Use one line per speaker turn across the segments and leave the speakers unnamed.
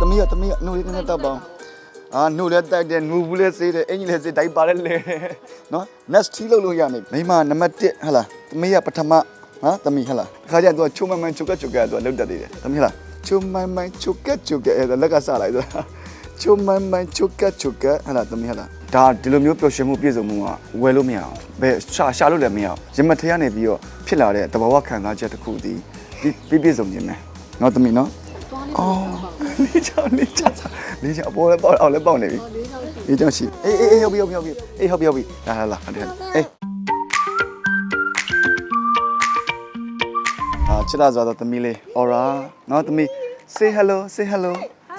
သမီးရသမီးရနှုတ်လေးနည်းနည်းတောက်ပါအောင်အာနှုတ်လည်းတိုက်တယ်နှုတ်ဘူးလည်းစေးတယ်အင်ကြီးလည်းစေးတိုက်ပါလည်းလဲနော် next ထီလို့လို့ရနေမိမနံပါတ်1ဟလာသမီးရပထမဟာသမီးဟလာခါကျတော့ချုံမန်မန်ချုပ်ကချုပ်ကတော့လောက်တတ်သေးတယ်သမီးဟလာချုံမန်မန်ချုပ်ကချုပ်ကအဲ့ဒါလက်ကစလိုက်တော့ချုံမန်မန်ချုပ်ကချုပ်ကဟလာသမီးဟလာဒါဒီလိုမျိုးပျော်ရွှင်မှုပြည့်စုံမှုကဝယ်လို့မရအောင်ဘယ်ရှာရှာလို့လည်းမရအောင်ရမထရနေပြီးတော့ဖြစ်လာတဲ့တဘာဝခံစားချက်တစ်ခုတည်းပြည့်ပြည့်စုံခြင်းပဲနော်သမီးနော် အော်လေးချောင်းလေးချောင်းလေးချောင်းအပေါ်လည်းပေါက်အောင်လည်းပေါက်နေပြီလေးချောင်းရှိအေးအေးအေးဟုတ်ပြီဟုတ်ပြီဟုတ်ပြီအေးဟုတ်ပြီဟုတ်ပြီလာလာလာအဲ့ဒါအေးအာချစ်လာဆိုတော့သမီးလေး aura နော်သမီး say hello say hello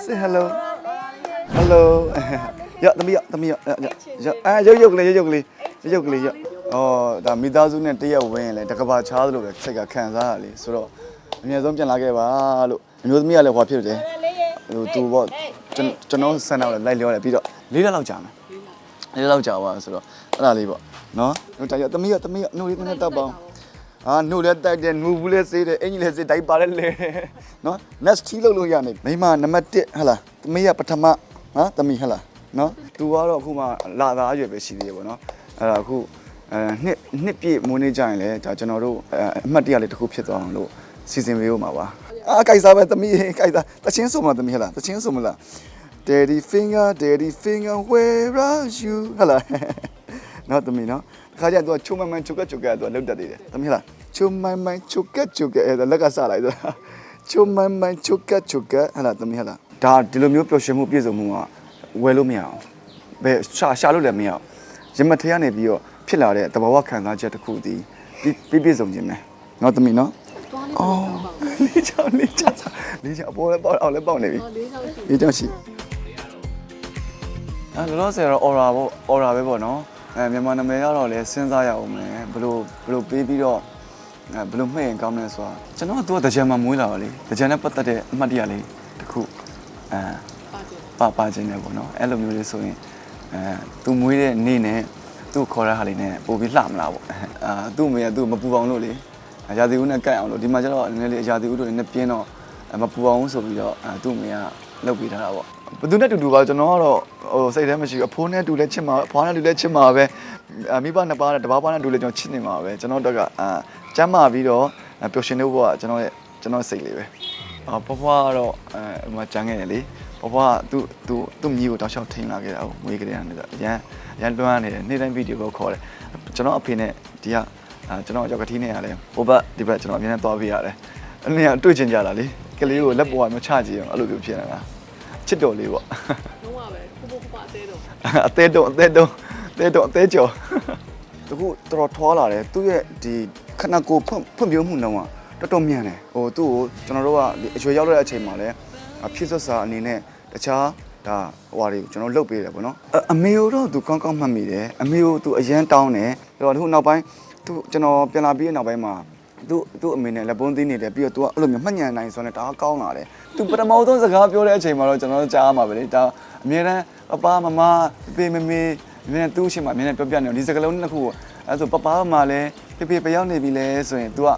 say hello hello ရသမီးရသမီးရရအာရုပ်ရုပ်ကလေးရုပ်ရုပ်ကလေးရုပ်ကလေးရအော်ဒါမိသားစုနဲ့တရက်ဝင်ရင်လေတကဘာချားသလိုပဲစိတ်ကခံစားရလေဆိုတော့ အမြဲဆုံးပြန်လာခဲ့ပါလို့အမျိုးသမီးကလည်းဟောဖြစ်တယ်ဟိုသူပေါ့ကျွန်ကျွန်တော်ဆန်တော့လိုက်လျောတယ်ပြီးတော့လေးလက်လောက်ကြာမယ်လေးလက်လောက်ကြာပါဆိုတော့အဲ့ဒါလေးပေါ့နော်ဟိုတရသမီးရသမီးရနှုတ်လေးနည်းနည်းတောက်ပါအောင်အာနှုတ်လည်းတိုက်တယ်နှုတ်ဘူးလည်းစေးတယ်အင်ကြီးလည်းစေးတိုက်ပါလည်းလဲနော် next ထီလို့လို့ရနေမိမနံပါတ်1ဟလာသမီးရပထမဟာသမီးဟလာနော်သူကတော့အခုမှလာသားရွယ်ပဲရှိသေးတယ်ပေါ့နော်အဲ့ဒါအခုအဲနှစ်နှစ်ပြည့်မွေးနေ့ကြရင်လည်းဒါကျွန်တော်တို့အမှတ်တရလေးတစ်ခုဖြစ်သွားအောင်လို့ စီစဉ်ပေးဦးမှာပါအာကြိုက်စားပဲသမီးကြိုက်စားတချင်းဆိုမသမီးဟလားတချင်းဆိုမလား Daddy finger Daddy finger where are you ဟလားနော်သမီးနော်ခါကျတော့ချုံမန်မန်ချုပ်ကချုပ်ကတော့လောက်တတ်သေးတယ်သမီးဟလားချုံမန်မန်ချုပ်ကချုပ်ကအဲ့ဒါလက်ကစလိုက်တော့ချုံမန်မန်ချုပ်ကချုပ်ကဟလားသမီးဟလားဒါဒီလိုမျိုးပျော်ရွှင်မှုပြည့်စုံမှုကဝယ်လို့မရအောင်ဘယ်ရှာရှာလို့လည်းမရအောင်ရမထရနေပြီးတော့ဖြစ်လာတဲ့တဘာဝခံစားချက်တစ်ခုတည်းပြည့်ပြည့်စုံခြင်းပဲနော်သမီး နော်အော်လေးချောင်းလေးချောင်းလေးချောင်းအပေါ်လည်းပေါက်အောင်လည်းပေါက်နေပြီလေးချောင်းရှိအဲလောလောဆယ်တော့ aura ပေါ့ aura ပဲပေါ့နော်အဲမြန်မာနာမည်ကတော့လည်းစဉ်းစားရအောင်မယ်ဘယ်လိုဘယ်လိုပေးပြီးတော့အဲဘယ်လိုမှတ်ရင်ကောင်းမလဲဆိုတာကျွန်တော်ကသူကတကြံမှာမွေးလာပါလေတကြံနဲ့ပတ်သက်တဲ့အမှတ်တရလေးတစ်ခုအဲပါပါခြင်းနဲ့ပေါ့နော်အဲ့လိုမျိုးလေးဆိုရင်အဲသူမွေးတဲ့နေ့နဲ့သူ့ခေါ်တဲ့ဟာလေးနဲ့ပို့ပြီးလှမလားပေါ့အာသူ့အမေကသူ့မပူပေါင်းလို့လေအ ရာသီဦးနဲ့ကတ်အောင်လို့ဒီမှာကျတော့နည်းနည်းလေးအရာသီဦးတို့လည်းပြင်းတော့မပူအောင်ဆိုပြီးတော့အဲသူ့အမေကလုပ်ပေးထားတာပေါ့ဘသူနဲ့တူတူပါကျွန်တော်ကတော့ဟိုစိတ်ထဲမရှိဘူးအဖိုးနဲ့တူလဲချစ်မှာအဖွားနဲ့တူလဲချစ်မှာပဲအမိဘနှစ်ပါးနဲ့တပါးပါးနဲ့တူလဲကျွန်တော်ချစ်နေမှာပဲကျွန်တော်တို့ကအာကျမ်းမာပြီးတော့ပျော်ရွှင်နေဖို့ကကျွန်တော်ရဲ့ကျွန်တော်စိတ်လေးပဲအာဘဘကတော့အဲဟိုမှာကြမ်းခဲ့တယ်လေဘဘကသူ့သူ့သူ့မြီးကိုတောက်လျှောက်ထိန်းလာခဲ့တာကိုမွေးကလေးကနေတော့ရန်ရန်လွှမ်းနေတယ်နေ့တိုင်းဗီဒီယိုကိုခေါ်တယ်ကျွန်တော်အဖေနဲ့ဒီက အာကျွန်တော်ကြောက်ကတိနဲ့ရတယ်ဟိုဘက်ဒီဘက်ကျွန်တော်အမြဲတမ်းသွားပေးရတယ်အနေကတွေ့ချင်ကြတာလေကလေးကိုလက်ပေါ်ကမျိုးချကြည့်အောင်အဲ့လိုမျိုးဖြစ်နေတာချစ်တော်လေးပေါ့
လုံးဝပဲဖူဖူဖူအသေးတော့
အသေးတုံအသေးတုံအသေးတုံအသေးကျော်တခုတော်တော်ထွားလာတယ်သူ့ရဲ့ဒီခဏကိုဖွင့်ဖွင့်ပြမှုလုံးကတော်တော်မြန်တယ်ဟိုသူ့ကိုကျွန်တော်တို့ကဒီအရွယ်ရောက်တဲ့အချိန်မှာလည်းဖြစ်ဆက်စာအနေနဲ့တခြားဒါဟိုဟာတွေကိုကျွန်တော်လုပ်ပေးတယ်ပေါ့နော်အအမေတို့သူကောင်းကောင်းမှတ်မိတယ်အမေတို့သူအရန်တောင်းတယ်အဲ့တော့ဒီခုနောက်ပိုင်း သူကျွန်တော်ပြန်လာပြီးတဲ့နောက်ပိုင်းမှာသူသူ့အမေနဲ့လက်ပွန်းသီးနေတယ်ပြီးတော့ तू ကအဲ့လိုမျိုးမှတ်ညံနိုင်ဆိုတော့တအားကောင်းလာတယ် तू ပထမဆုံးစကားပြောတဲ့အချိန်မှာတော့ကျွန်တော်တို့ကြားရမှာပဲလေဒါအမြဲတမ်းပပမမပေမမေအမြဲတမ်းသူ့အရှိမအမြဲတမ်းပြောပြနေတယ်ဒီစကားလုံးနှစ်ခုကိုအဲ့ဆိုပပမမလည်းဖေဖေပရောက်နေပြီလဲဆိုရင် तू က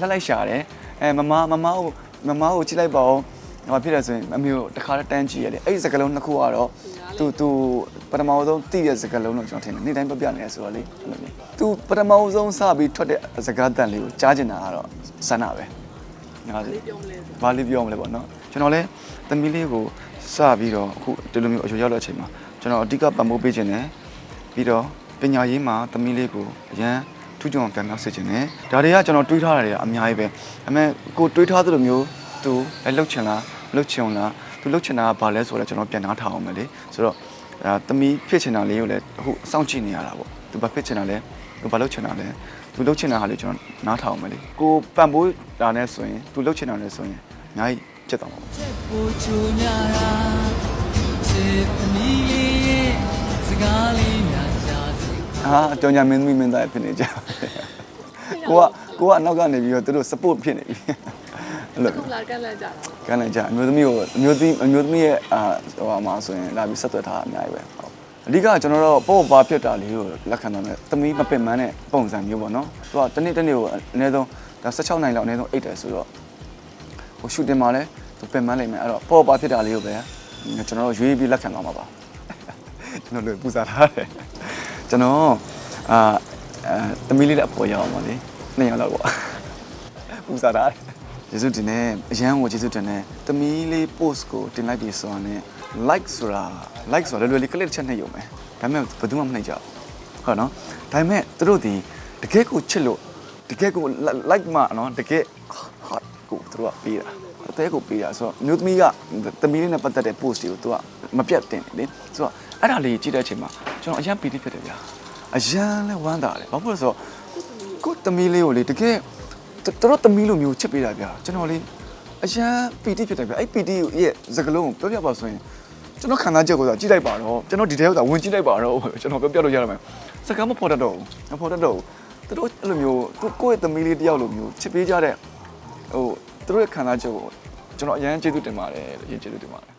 လှက်လိုက်ရှာတယ်အဲမမမမကိုမမကိုကြည့်လိုက်ပါဦး ငါဖြစ်တယ်ဆိုရင်အမေကိုတစ်ခါတည်းတန်းကြည့်ရတယ်အဲ့ဒီစကားလုံးနှစ်ခုကတော့သူသူပထမဆုံးသိတဲ့စကားလုံးလို့ကျွန်တော်ထင်တယ်နေ့တိုင်းပြပြနေရဆိုတော့လေအဲ့လိုမျိုးသူပထမဆုံးစပြီးထွက်တဲ့စကားတန်လေးကိုကြားကျင်တာကတော့ဆန္ဒပဲငါဘာလေးပြောမလဲပေါ့နော်ကျွန်တော်လဲသမီးလေးကိုစပြီးတော့အခုဒီလိုမျိုးအရွယ်ရောက်တဲ့အချိန်မှာကျွန်တော်အဓိကပံ့ပိုးပေးခြင်းနဲ့ပြီးတော့ပညာရေးမှာသမီးလေးကိုအရန်ထူးချွန်ပြောင်းပြောင်းစေခြင်းနဲ့ဒါတွေကကျွန်တော်တွေးထားတာတွေကအများကြီးပဲအမေကိုတွေးထားသလိုမျိုး သူလည်းလှုပ်ချင်လားမလှုပ်ချင်ဘူးလားသူလှုပ်ချင်တာကဘာလဲဆိုတော့ကျွန်တော်ပြန်နားထောင်အောင်မယ်လေဆိုတော့အဲသမီးဖြစ်ချင်တာလေးကိုလည်းအခုစောင့်ကြည့်နေရတာပေါ့သူဘာဖြစ်ချင်တာလဲသူဘာလှုပ်ချင်တာလဲသူလှုပ်ချင်တာဟာလေကျွန်တော်နားထောင်အောင်မယ်လေကိုပံ့ပိုးတာနဲ့ဆိုရင်သူလှုပ်ချင်တာနဲ့ဆိုရင်အများကြီးဖြစ်သွားမှာပေါ့
ကိုချိုများရာချစ်သမီးလေးရဲ့စကားလေးများရှားစီ
အာကြောင်ညာမင်းသမီးမင်းသားဖြစ်နေကြကိုကကိုကအနောက်ကနေပြီးတော့သူတို့ support ဖြစ်နေပြီအဲ့ လို
ခုလာကန့်လက်ကြတာ
ကန်းလိုက်ကြအမျိုးသမီးကိုအမျိုးသမီးအမျိုးသမီးရဲ့အာဟိုဟာမှာဆိုရင်လာပြီးဆက်သွယ်ထားတာအများကြီးပဲဟုတ်အဓိကကျွန်တော်တို့ပေါ့ပါဖြစ်တာလေးကိုလက်ခံတော့မယ်သမီးမပင်ပန်းတဲ့ပုံစံမျိုးပေါ့နော်သူကတစ်နေ့တစ်နေ့ကိုအနည်းဆုံးဒါ16နိုင်လောက်အနည်းဆုံးအိတ်တယ်ဆိုတော့ဟိုရှူတင်မှာလဲသူပင်ပန်းလိမ့်မယ်အဲ့တော့ပေါ်ပါဖြစ်တာလေးကိုပဲကျွန်တော်တို့ရွေးပြီးလက်ခံသွားမှာပါကျွန်တော်တို့ပူဇော်ထားတယ်ကျွန်တော်အာအဲသမီးလေးလည်းအပေါ်ရအောင်ပါလေနှစ်ယောက်လောက်ပေါ့ပူဇော်ထားတယ် ကျေးဇူးတင်တယ်အရန်ကိုကျေးဇူးတင်တယ်သမီးလေး post ကိုတင်လိုက်ပြီဆိုတာနဲ့ like ဆိုတာ like ဆိုတာလွယ်လွယ်လေး click တစ်ချက်နှိပ်ရုံပဲဒါပေမဲ့ဘယ်သူမှမနှိပ်ကြဘူးဟုတ်နော်ဒါပေမဲ့သူတို့ဒီတကယ်ကိုချစ်လို့တကယ်ကို like မှနော်တကယ် hot ကိုသူတို့ကပေးတာအသေးကိုပေးတာဆိုတော့မျိုးသမီးကသမီးလေးနဲ့ပတ်သက်တဲ့ post တွေကိုသူကမပြတ်တင်တယ်လေဆိုတော့အဲ့ဒါလေးကြည့်တဲ့အချိန်မှာကျွန်တော်အရန်ပီတိဖြစ်တယ်ဗျာအရန်လဲဝမ်းသာတယ်ဘာဖြစ်လို့လဲဆိုတော့ကိုယ့်သမီးလေးကိုလေတကယ် သူတို့သမီးလိုမျိုးချစ်ပေးတာဗျာကျွန်တော်လေးအရန်ပီတိဖြစ်တယ်ဗျာအဲ့ပီတိရဲ့စကလုံးကိုပြောပြပါဆိုရင်ကျွန်တော်ခံစားချက်ကိုဆိုကြည့်လိုက်ပါတော့ကျွန်တော်ဒီတဲဥစ္စာဝင်ကြည့်လိုက်ပါတော့ကျွန်တော်ပြောပြလို့ရရမယ်စကားမဖော်တတ်တော့ဘူးမဖော်တတ်တော့ဘူးသူတို့အဲ့လိုမျိုးသူကိုယ့်ရဲ့သမီးလေးတယောက်လိုမျိုးချစ်ပေးကြတဲ့ဟိုသူတို့ရဲ့ခံစားချက်ကိုကျွန်တော်အရန်ကျေးဇူးတင်ပါတယ်လို့အရင်ကျေးဇူးတင်ပါတယ်